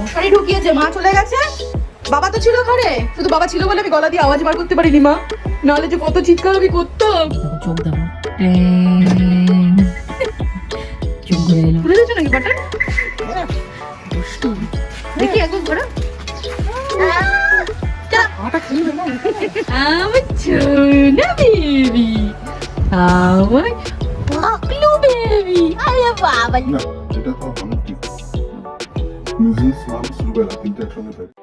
মশারি ঢুকিয়েছে মা চলে গেছে? বাবা তো ছিল ঘরে। শুধু বাবা ছিল বলে আমি গলা দিয়ে আওয়াজ বার করতে পারিনি মা। নাহলে যে কত চিৎকার আমি করতাম। চোখ দেখো। চোখ ঘুরে এলো। খুলে দিয়েছ নাকি বাটার দেখি একদম ঘোরা। আমার সোনা বেবি আমার পাকলু বেবি আরে বাবা। এটা তো অনেক ঠিক মিজেলস মামস রুবেলা তিনটে একসঙ্গে থাকে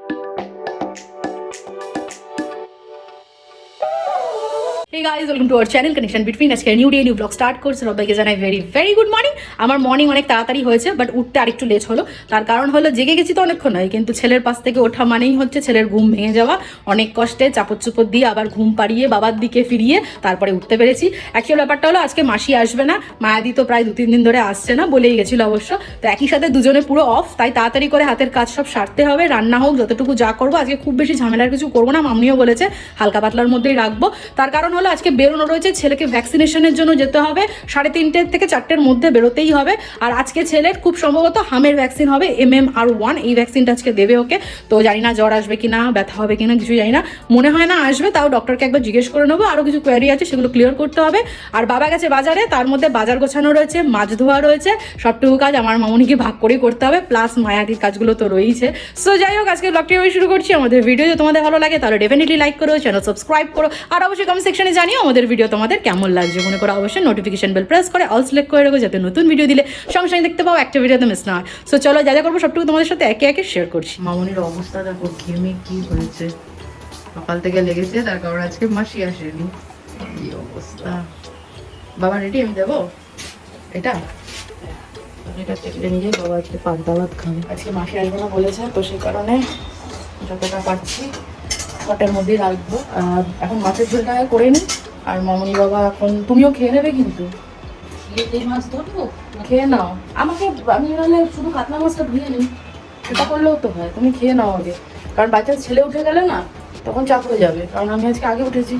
hey guys welcome to our channel connection between আজকে new day new blog start করছে। সবাইকে জানাই ভেরি ভেরি গুড মর্নিং আমার মর্নিং অনেক তাড়াতাড়ি হয়েছে বাট উঠতে আরেকটু লেট হলো। তার কারণ হলো, জেগে গেছি তো অনেকক্ষণ নয়, কিন্তু ছেলের পাশ থেকে ওঠা মানেই হচ্ছে ছেলের ঘুম ভেঙে যাওয়া। অনেক কষ্টে চাপড় চুপড় দিয়ে আবার ঘুম পাড়িয়ে বাবার দিকে ফিরিয়ে তারপরে উঠতে পেরেছি। অ্যাকচুয়াল ব্যাপারটা হলো, আজকে মাসি আসবে না। মায়াদি তো প্রায় দু তিন দিন ধরে আসছে না বলেই গেছিল অবশ্য। তো একই সাথে দুজনে পুরো অফ তাই তাড়াতাড়ি করে হাতের কাজ সব সারতে হবে। রান্না হোক, যতটুকু যা করব, আজকে খুব বেশি ঝামেলার কিছু করব না মামনিও বলেছে, হালকা পাতলার মধ্যেই রাখব। তার কারণ হলো আজকে বেরোনো রয়েছে। ছেলেকে ভ্যাকসিনেশনের জন্য যেতে হবে। সাড়ে তিনটে থেকে চারটের মধ্যে বেরোতেই হবে। আর আজকে ছেলের খুব সম্ভবত হামের ভ্যাকসিন হবে এম এম আর ওয়ান এই ভ্যাকসিনটা আজকে দেবে ওকে। তো জানি না জ্বর আসবে কি না ব্যথা হবে কি না কিছু জানি না। মনে হয় না আসবে, তাও ডক্টরকে একবার জিজ্ঞেস করে নেব। আরও কিছু কোয়ারি আছে, সেগুলো ক্লিয়ার করতে হবে। আর বাবা গেছে বাজারে, তার মধ্যে বাজার গোছানো রয়েছে, মাছ ধোয়া রয়েছে। সবটুকু কাজ আমার মামনিকে ভাগ করেই করতে হবে প্লাস মায়াদির কাজগুলো তো রয়েছে সো যাই হোক আজকে ব্লগটি আমি শুরু করছি। আমাদের ভিডিও যদি তোমাদের ভালো লাগে, তাহলে ডেফিনেটলি লাইক করো চ্যানেল সাবস্ক্রাইব করো। আর অবশ্যই কমেন্ট সেকশনে জানিও আমাদের ভিডিও তোমাদের কেমন লাগছে? মনে করো অবশ্যই নোটিফিকেশন বেল প্রেস করে অল সিলেক্ট করে রাখো যাতে নতুন ভিডিও দিলে সঙ্গে সঙ্গে দেখতে পাও একটা ভিডিওতে মিস না হয়। সো চলো, যা যা করব সবটুকু তোমাদের সাথে একে একে শেয়ার করছি। মামনির অবস্থা দেখো, ঘেমে কি হয়েছে? সকাল থেকে লেগেছে, তার কারণ আজকে মাসি আসেনি। কি অবস্থা? বাবা রেডি আমি দেবো এটা? বাবা আজকে পান্তা ভাত খাবে। আজকে মাসি আসবে না বলেছে, তো সেই কারণে যতটা পাচ্ছি ঘটের মধ্যেই রাখব। এখন মাছের ঝোলটা করে নিই আর মামনি বাবা এখন তুমিও খেয়ে নেবে কিন্তু। এই মাছ ধরবো? খেয়ে নাও। আমাকে আমি নাহলে শুধু কাতলা মাছটা ধুয়ে নিই। সেটা করলেও তো হয় তুমি খেয়ে নাও আগে। কারণ বাচ্চার ছেলে উঠে গেলে না তখন চাপ হয়ে যাবে। কারণ আমি আজকে আগে উঠেছি।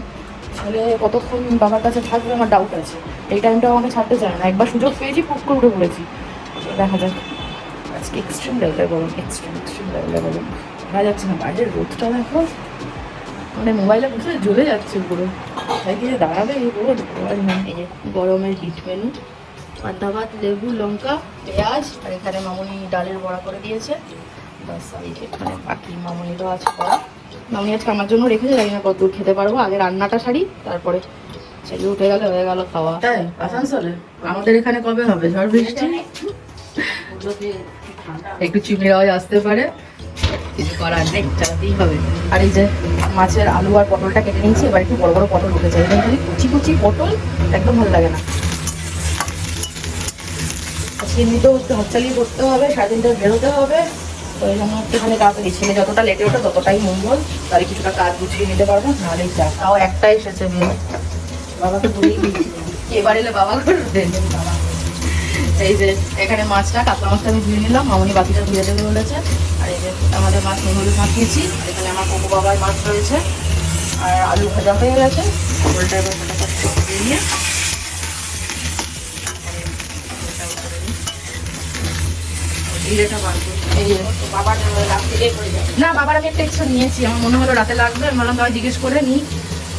ছেলে কতক্ষণ বাবার কাছে থাকবে আমার ডাউট আছে। এই টাইমটা আমাকে ছাড়তে চায় না। একবার সুযোগ পেয়েছি ফুক করে উঠে পড়েছি। দেখা যাক। আজকে এক্সট্রিম লেভেলে গরম এক্সট্রিম এক্সট্রিম লেভেলে গরম। দেখা যাচ্ছে না বাইরের রোদটা দেখো মানে মোবাইলে বসে জ্বলে যাচ্ছে পুরো। তাই কি যে দাঁড়াবে এই পুরো? এই যে গরমের হিট মেনু পান্তা ভাত লেবু লঙ্কা পেঁয়াজ আর এখানে মামনি ডালের বড়া করে দিয়েছে। বাস এই যে এখানে বাকি মামনিরও আছে করা। মামনি আজকে আমার জন্য রেখেছে জানি না কতদূর খেতে পারব। আগে রান্নাটা সারি তারপরে ছেলে উঠে গেলে হয়ে গেল খাওয়া। তাই? আসানসোলে? আমাদের এখানে কবে হবে? ঝড় বৃষ্টি? একটু চিমড়ির আওয়াজ আসতে পারে। কিছু করার নেই চালাতেই হবে। আর এই যে মাছের আলু আর পটলটা কেটে নিয়েছি এবার একটু বড় বড় পটল উঠেছে এটা খালি কুচি কুচি পটল একদম ভালো লাগে না। আজকে এমনিতেও একটু করতে হবে সাড়ে তিনটায় বেরোতে হবে। তো এই জন্য একটুখানি তাড়াতাড়ি ছেলে যতটা লেটে ওঠে ততটাই মঙ্গল। তাহলে কিছুটা কাজ গুছিয়ে নিতে পারব নাহলে যা। তাও একটা এসেছে মেয়ে বাবাকে বলেই দিয়েছি। এবার এলে বাবা করবে। বাবা এই যে এখানে মাছটা, কাতলা মাছটা আমি ধুয়ে নিলাম, মামনি বাকিটা ধুয়ে দেবে বলেছে। আর এই যে আমাদের মাছ নুন মাখিয়েছি এখানে আমার কোকো বাবার মাছ রয়েছে। আর আলু ভাজা হয়ে গেছে পটলটা এবার ফটাফট করে নিয়ে না, বাবার আমি একটা এক্সট্রা নিয়েছি, আমার মনে হলো রাতে লাগবে, আমি বললাম জিজ্ঞেস করে নিই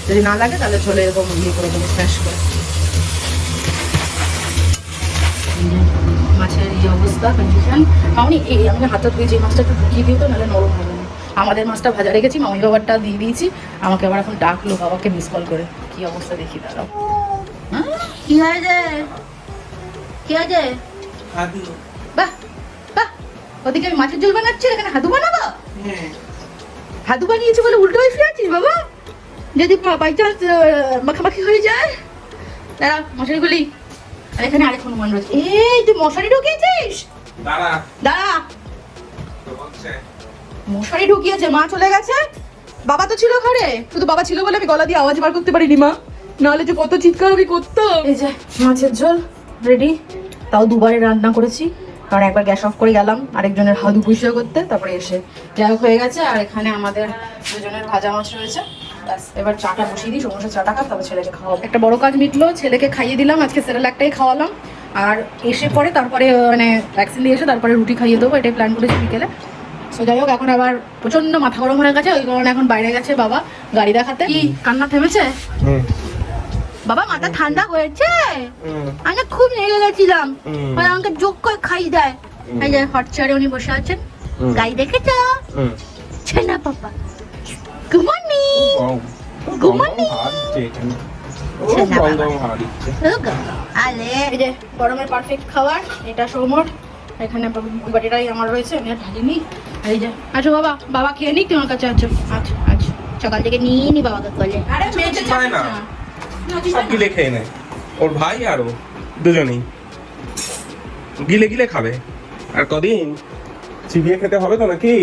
যদি না লাগে, তাহলে চলে এরকম ইয়ে করে দেবো স্ম্যাশ করে। মাছের এই অবস্থা কন্ডিশন মামনি এই আমি হাতে ধুয়ে যে মাছটা একটু ঢুকিয়ে দিও তো নাহলে নরম হবে। না আমাদের মাছটা ভাজা রেখেছি মামি বাবারটা দিয়ে দিয়েছি আমাকে আবার এখন ডাকলো বাবাকে মিস কল করে। কি অবস্থা দেখি দাঁড়াও। কি হয়েছে? কি হয়েছে? বাহ বাহ। ওদিকে আমি মাছের ঝোল বানাচ্ছি এখানে হাদু বানাবো? হাদু বানিয়েছি বলে উল্টো হয়ে শুয়ে আছিস বাবা? যদি বাই চান্স মাখামাখি হয়ে যায় দাঁড়া মশারি গুলি আর এখানে আরেক হনুমান রয়েছে। এই তুই মশারি ঢুকিয়েছিস? দাঁড়া। দাঁড়া। মশারি ঢুকিয়েছে মা চলে গেছে? বাবা তো ছিল ঘরে। শুধু বাবা ছিল বলে আমি গলা দিয়ে আওয়াজ বার করতে পারিনি মা। নাহলে যে কত চিৎকার আমি করতাম এই যে মাছের ঝোল রেডি তাও দুবারে রান্না করেছি। কারণ একবার গ্যাস অফ করে গেলাম আরেকজনের হাদু পরিষ্কার করতে তারপরে এসে। যাই হোক হয়ে গেছে। আর এখানে আমাদের দুজনের ভাজা মাছ রয়েছে। ব্যাস, এবার চাটা বসিয়ে দিই সমস্যা চাটা খাব তারপর ছেলেকে খাওয়াবো। একটা বড় কাজ মিটলো ছেলেকে খাইয়ে দিলাম আজকে সেরেল একটাই খাওয়ালাম। আর এসে পরে তারপরে মানে ভ্যাকসিন দিয়ে এসে তারপরে রুটি খাইয়ে দেবো এটাই প্ল্যান করেছি বিকেলে। তো যাই হোক এখন আবার প্রচণ্ড মাথা গরম হয়ে গেছে ওই কারণে এখন বাইরে গেছে বাবা গাড়ি দেখাতে। কি কান্না থেমেছে? বাবা মাথা ঠান্ডা হয়েছে? আমি খুব লেগে গেছিলাম। আর আমাকে যোগ করে খাই দেয়। এই যে হট চেয়ারে উনি বসে আছেন। গাড়ি দেখেছ? ছেনা papa. Good morning Good morning. এই যে গরমের পারফেক্ট খাবার এটা সৌমর। এখানে বাটিটাই আমার রয়েছে আমি আর ঢালিনি। এই যে আচ্ছা বাবা বাবা খেয়ে নিক তোমার কাছে আছো। আচ্ছা আচ্ছা সকাল থেকে নিয়ে নি বাবাকে কোলে খায় না। সব গিলে খেয়ে নেয় ওর ভাই আর ও দুজনেই। গিলে গিলে খাবে। আর কদিন? চিবিয়ে খেতে হবে তো নাকি?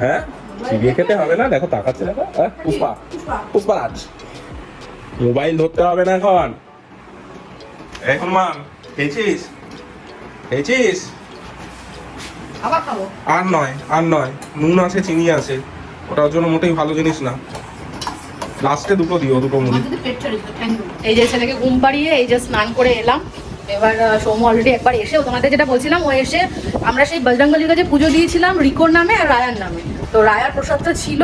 হ্যাঁ? চিবিয়ে খেতে হবে না? দেখো তাকাচ্ছে দেখো। হ্যাঁ? পুষ্পা পুষ্পারাজ। মোবাইল ধরতে হবে না এখন। এখন মা খেয়েছিস? খেয়েছিস? আর নয় আর নয়। নুন আছে চিনি আছে। ওটার জন্য মোটেই ভালো জিনিস না। লাস্টে দুটো দিও দুটো মুড়ি। এই যে ছেলেকে ঘুম পাড়িয়ে এই যে স্নান করে এলাম। এবার সোম অলরেডি একবার এসে তোমাদের যেটা বলছিলাম, ও এসে আমরা সেই বজরঙ্গলির কাছে পুজো দিয়েছিলাম রিকোর নামে আর রায়ার নামে। তো রায়ার প্রসাদটা ছিল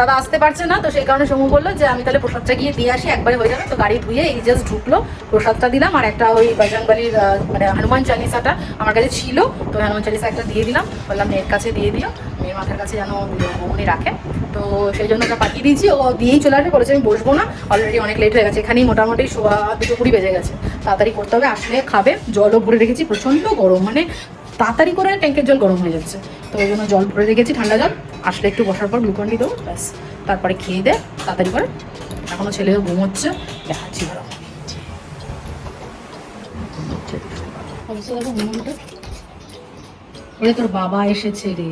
দাদা আসতে পারছে না, তো সেই কারণে সৌম বলল যে আমি তাহলে প্রসাদটা গিয়ে দিয়ে আসি, একবারে হয়ে যাবে। তো গাড়ি ধুয়ে এই জাস্ট ঢুকলো, প্রসাদটা দিলাম। আর একটা ওই বজরঙ্গলির মানে হনুমান চালিসাটা আমার কাছে ছিল, তো হনুমান চালিসা একটা দিয়ে দিলাম। বললাম মেয়ের কাছে দিয়ে দিও, মেয়ের মাথার কাছে যেন উনি রাখে। তো সেই জন্য ওটা পাঠিয়ে দিয়েছি, ও দিয়েই চলে আসবে, বলেছে আমি বসবো না। অলরেডি অনেক লেট হয়ে গেছে, এখানেই মোটামুটি শোয়া দুটো কুড়ি বেজে গেছে। তাড়াতাড়ি করতে হবে, আসলে খাবে, জলও ভরে রেখেছি, প্রচণ্ড গরম মানে তাড়াতাড়ি করে ট্যাঙ্কের জল গরম হয়ে যাচ্ছে। তো ওই জন্য জল ভরে রেখেছি, ঠান্ডা জল। আসলে একটু বসার পর গ্লুকন ডি দেবো ব্যাস। তারপরে খেয়ে দে, তাড়াতাড়ি করে। এখনও ছেলেও ঘুমোচ্ছে। দেখাচ্ছি ঘুমোটা ওরে, তোর বাবা এসেছে রে।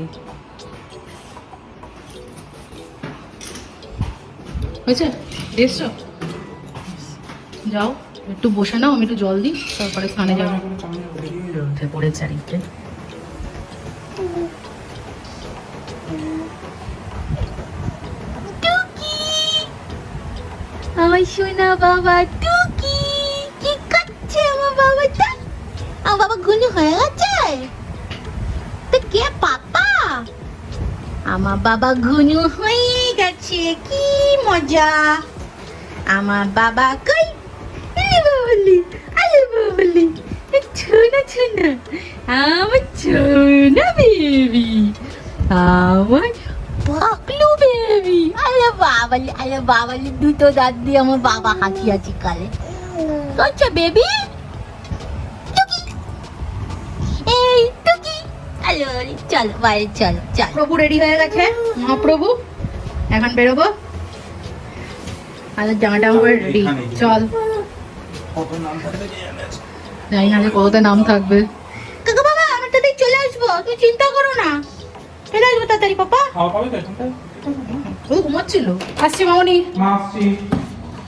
হয়েছে? এসছো যাও, একটু বসে নাও, আমি একটু জল দিই, তারপরে স্নানে যাব। উঠে পড়েছে সোনা বাবা, টুকি। কি করছে আমার বাবা? গুলি হয়ে গেছে? কে পাপা? আমার বাবা গুনু হয়ে গেছে, কি মজা। আমার বাবা কই? আরে বাবলি আরে বাবলি, ছোনা ছোনা। আমার ছোনা বেবি আমার পাকলু বেবি। আরে বাবালি আরে বাবালি দুটো দাঁত দিয়ে আমার বাবা হাসি হাসি কালে করছে বেবি? এই টুকি। আলো চল বাইরে চল চল। প্রভু রেডি হয়ে গেছে? মহাপ্রভু এখন বেরোবো? আর জামা টামা করে রেডি চল। জানি না যে নাম থাকবে। কাকা বাবা আমরা চলে আসব। তুই চিন্তা করো না। চলে আসব তাড়াতাড়ি পাপা। খাওয়া পাবে তো এখানটায়? ও ঘুমাচ্ছিল। আসছি মামনি। মা আসছি।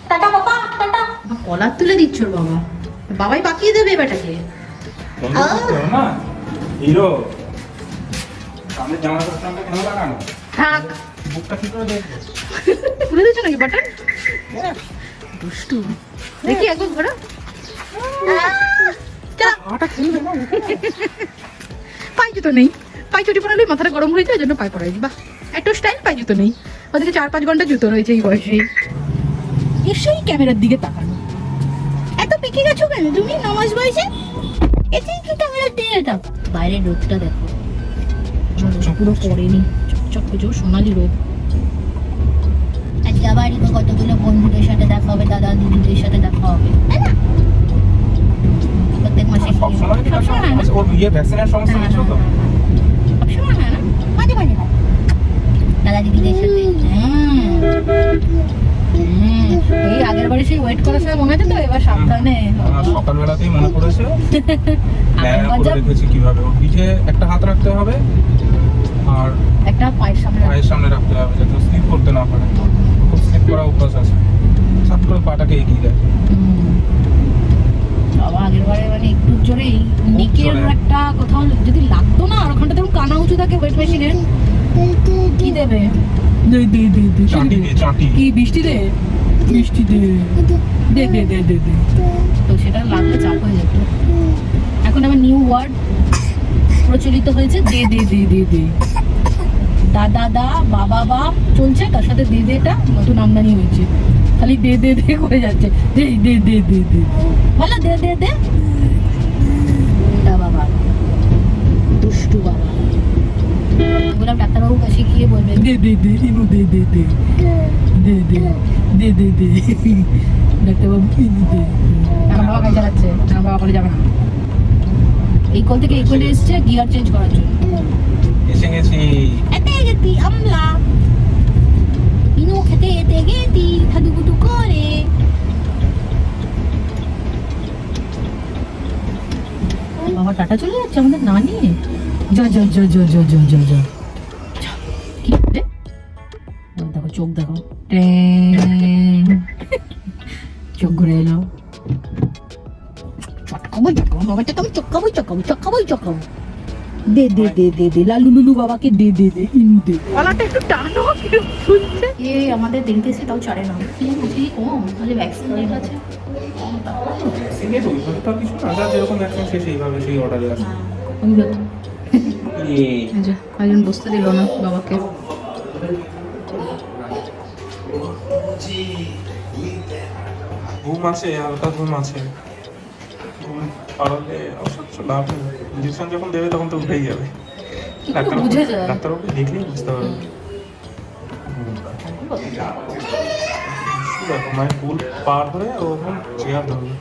টাটা পাপা টাটা। কলার তুলে দিচ্ছ বাবা। বাবাই পাকিয়ে দেবে বেটাকে। না হিরো। সামনে জামা কাপড়টা কেন লাগানো? থাক। বুকটা কি করে দেখব খুলে দিচ্ছ নাকি বাটন দুষ্টু। দেখি একবার ঘোরা আটা খেলবে না পাই জুতো নেই। পাই চুটি পরালে মাথাটা গরম হয়ে যায় ওই জন্য পাই পরাই বাহ একটু স্টাইল পাই জুতো নেই। ওদিকে চার পাঁচ ঘণ্টা জুতো রয়েছে এই বয়সে। এসেই ক্যামেরার দিকে তাকানো। এত পেকে গেছো কেন? তুমি নামাজ বয়সে? এতে একটু ক্যামেরা দিয়ে দাও বাইরের রোদটা দেখো। পুরো পড়েনি। চকচক কিছু সোনালি রোদ। আজকে আবার ইকো কতগুলো বন্ধুদের সাথে দেখা হবে দাদা দিদিদের সাথে দেখা হবে। তাই না? প্রত্যেক মাসে সব সময় কি সবসময় ওর ইয়ে ভ্যাকসিনের সমস্যা কিছু তো সবসময় হয় না মাঝে মাঝে হয়। দাদা দিদিদের সাথে এই আগের বারে সেই ওয়েট করার সময় মনে আছে তো? এবার সাবধানে। সকালবেলাতেই মনে পড়েছে। রেখেছি কীভাবে? ওর পিঠে একটা হাত রাখতে হবে আর একটা পায়ের সামনে। পায়ের সামনে রাখতে হবে যাতে স্লিপ করতে না পারে। খুব স্লিপ করা অভ্যাস আছে। সাত করে পাটাকে এগিয়ে দেয়। বাবা আগের বারে মানে একটু জোরেই নিকের। একটা কোথাও যদি লাগতো না আর ওখানটা দেখুন কানা উঁচু থাকে ওয়েট মেশিনের কি দেবে দে দে দে দে চাটি দিয়ে চাটি কি বৃষ্টি দে বৃষ্টি দে দে দে দে দে দে তো সেটা লাগলে চাপ হয়ে যেত এখন আবার নিউ ওয়ার্ড প্রচলিত হয়েছে দে দে দে দে দে দাদা দা বাবা বা চলছে তার সাথে দে দেটা নতুন আমদানি হয়েছে খালি দে দে দে করে যাচ্ছে দে দে দে দে দে বলো দে দে দে দা বাবা দুষ্টু বাবা বললাম ডাক্তারবাবু কাছে গিয়ে বলবে দে দে দে ইনু দে দে দে। দে দে দে দে দে। ডাক্তারবাবু ইনু দে? আমার বাবা গাড়ি চালাচ্ছে আমার বাবা করে যাবে না। এই কল থেকে এই কলে এসছে গিয়ার চেঞ্জ করার জন্য। এসে গেছি। এতে গেতি আমলা। ইনু খেতে এতে গেতি খাদুকুটু করে। বাবা টাটা চলে যাচ্ছে আমাদের না নিয়ে যা যা যা যা যা যা যা যা। কি? দেখো চোখ দেখো। ট্যাং। চোখ ঘুরে এলো। চটকাবো চটকাবো বাবা চটকাবো চটকাবো চটকাবো চটকাবো চটকাবো দে দে দে দে দে লালু লুলু বাবাকে দে দে দে ইনু দে। গলাটা একটু টানো শুনছে? এ আমাদের দেরিতে এসে তাও ছাড়ে না। কি বুঝি কম তাহলে ভ্যাকসিন গেছে। ভ্যাকসিনের ওইভাবে তো কিছু না যেরকম ভ্যাকসিন সে সেইভাবে সেই অর্ডারে আছে। একজন বসতে দিল না বাবাকে? ঘুম আছে হালকা ঘুম আছে পারলে অবশ্য লাভ নেই। ইঞ্জেকশন যখন দেবে তখন তো উঠেই যাবে। ডাক্তার ডাক্তারবাবু দেখলেই বুঝতে পারবে। দেখো মায়ের পুল পার হয়ে ও এখন চেয়ার ধরবে।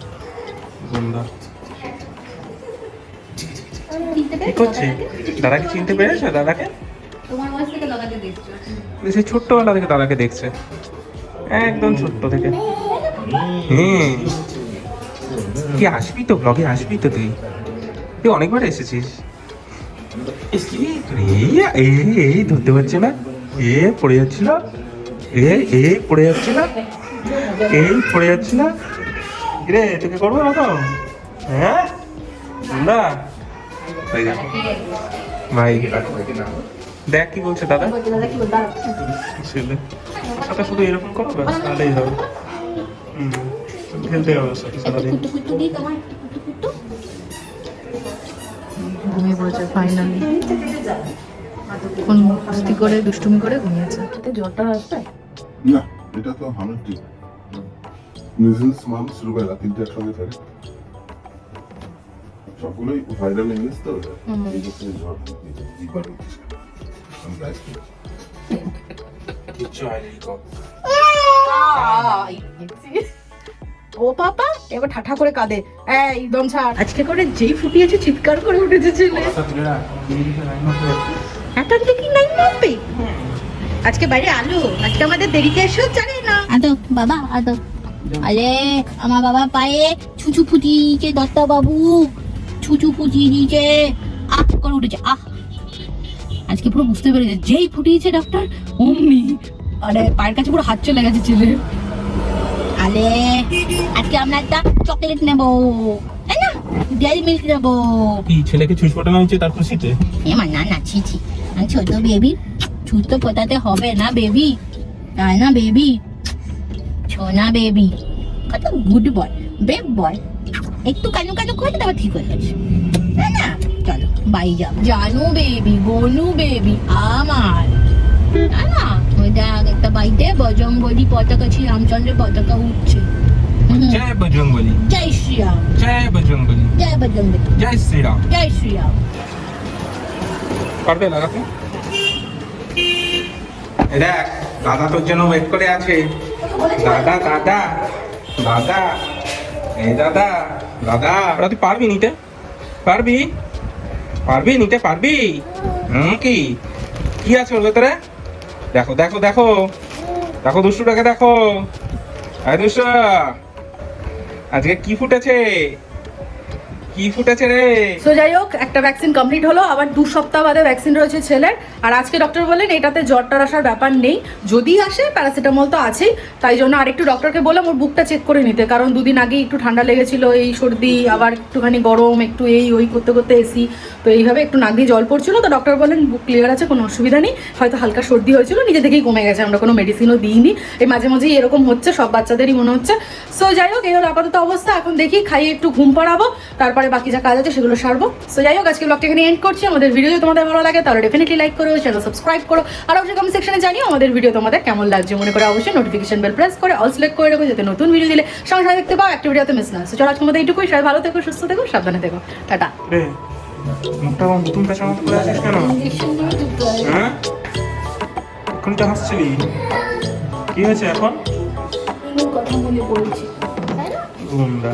গুন্ডা কি করছে? দাদাকে চিনতে পেরেছ? দাদাকে? তোমার বয়স থেকে দাদাকে দেখছ। সে ছোট্টবেলা থেকে দাদাকে দেখছে। একদম ছোট্ট থেকে। হ্যাঁ। কি আসবি তো ব্লগে আসবি তো তুই। তুই অনেকবার এসেছিস। এই এই এই ধরতে পারছে না। এ পড়ে যাচ্ছিল এ এ পড়ে যাচ্ছিল এই পড়ে যাচ্ছিল রে তোকে করব না তো হ্যাঁ? না। ভাই। দেখ কি বলছে দাদা। ছেলে। সাথে শুধু এরকম করো ব্যাস তাহলেই হবে। খেলতে হবে সারাদিন ঘুমিয়ে পড়েছে ফাইনালি মস্তি করে দুষ্টুমি করে ঘুমিয়েছে। জ্বরটা আসবে? না এটা তো হামের ঠিক। মিজলস মামস রুবেলা তিনটে একসঙ্গে থাকে। সবগুলোই ভাইরাল ইংলিশ তো এই জ্বর আমি গাইস কিচ্ছু হয়নি ও পাপা এবার ঠাঠা করে কাঁদে। এই দম ছাড়। আজকে করে যেই ফুটিয়েছে চিৎকার করে উঠেছে ছেলে। কি নাই মাপে আজকে বাইরে আলো। আজকে আমাদের দেরিতে এসেও জানে না। আদো বাবা আদো আরে আমার বাবা পায়ে ছুচু ফুটিয়েছে দত্তা বাবু ছুচু ফুটিয়ে দিয়েছে। আহ করে উঠেছে। আহ! আজকে পুরো বুঝতে পেরেছে। যেই ফুটিয়েছে ডাক্তার অমনি। আরে পায়ের কাছে পুরো হাত চলে গেছে ছেলে। আলে আজকে আমরা একটা চকলেট নেব। তাই না? ডেয়ারি মিল্ক নেব। কি ছেলেকে ছুঁচ ফোটানো হয়েছে তার খুশিতে? এমা না না ছি ছি। আমি ছোট বেবি ছুট তো পোতাতে হবে না বেবি তাই না বেবি ছোনা বেবি কত গুড বয় বেব বয় একটু কানু কানু করে তারপর ঠিক হয়ে গেছে না? চলো বাই যাব। জানু বেবি গনু বেবি আমার। না? ওই দেখ একটা বাইতে বজরঙ্গলি পতাকা ছিল রামচন্দ্রের পতাকা উঠছে। জয় বজরঙ্গলি জয় শ্রীরাম। জয় বজরঙ্গলি জয় বজরঙ্গলি জয় শ্রীরাম। জয় শ্রীরাম। পারবে লাগাতে? দেখ দাদা তোর জন্য ওয়েট করে আছে। দাদা দাদা দাদা। এই দাদা দাদা, ওরা তুই পারবি নিতে? পারবি? পারবি নিতে পারবি? হুম কি? কি আছে ওর ভেতরে? দেখো দেখো দেখো। দেখো দুষ্টুটাকে দেখো। আরে দুষ্ট, আজকে কি ফুটেছে? কি ফুটেছে রে? সো যাই হোক, একটা ভ্যাকসিন কমপ্লিট হলো। আবার দু সপ্তাহ বাদে ভ্যাকসিন রয়েছে ছেলের। আর আজকে ডক্টর বললেন, এটাতে জ্বরটার আসার ব্যাপার নেই। যদি আসে প্যারাসিটামল তো আছেই। তাই জন্য আরেকটু ডক্টরকে বললাম, ওর বুকটা চেক করে নিতে। কারণ দুদিন আগে একটু ঠান্ডা লেগেছিল, এই সর্দি, আবার একটুখানি গরম, একটু এই, ওই করতে করতে এসি তো এইভাবে একটু নাক দিয়ে জল পড়ছিল। তো ডক্টর বলেন বুক ক্লিয়ার আছে, কোনো অসুবিধা নেই। হয়তো হালকা সর্দি হয়েছিল, নিজে থেকেই কমে গেছে। আমরা কোনো মেডিসিনও দিইনি। এই মাঝে মাঝেই এরকম হচ্ছে, সব বাচ্চাদেরই মনে হচ্ছে। সো যাই হোক, এই হলো আপাতত অবস্থা। এখন দেখি, খাইয়ে একটু ঘুম পাড়াবো। তারপরে তারপরে বাকি যা কাজ আছে সেগুলো সারবো। সো যাই হোক আজকে ব্লগটা এখানে এন্ড করছি। আমাদের ভিডিও যদি তোমাদের ভালো লাগে তাহলে ডেফিনেটলি লাইক করো চ্যানেল সাবস্ক্রাইব করো। আর অবশ্যই কমেন্ট সেকশনে জানিও আমাদের ভিডিও তোমাদের কেমন লাগছে। মনে করে অবশ্যই নোটিফিকেশন বেল প্রেস করে অল সিলেক্ট করে রাখো যাতে নতুন ভিডিও দিলে সঙ্গে সঙ্গে দেখতে পাও একটা ভিডিওতে মিস না। সো চলো আজকে আমাদের এইটুকুই। সবাই ভালো থেকো সুস্থ থেকো সাবধানে থেকো। টাটা। রে মুখটা আমার নতুন পেঁচার করে আছিস কেন? হ্যাঁ? এখন তো হাসছিলি? কি হয়েছে এখন? কথা বলে বলছি তাই না?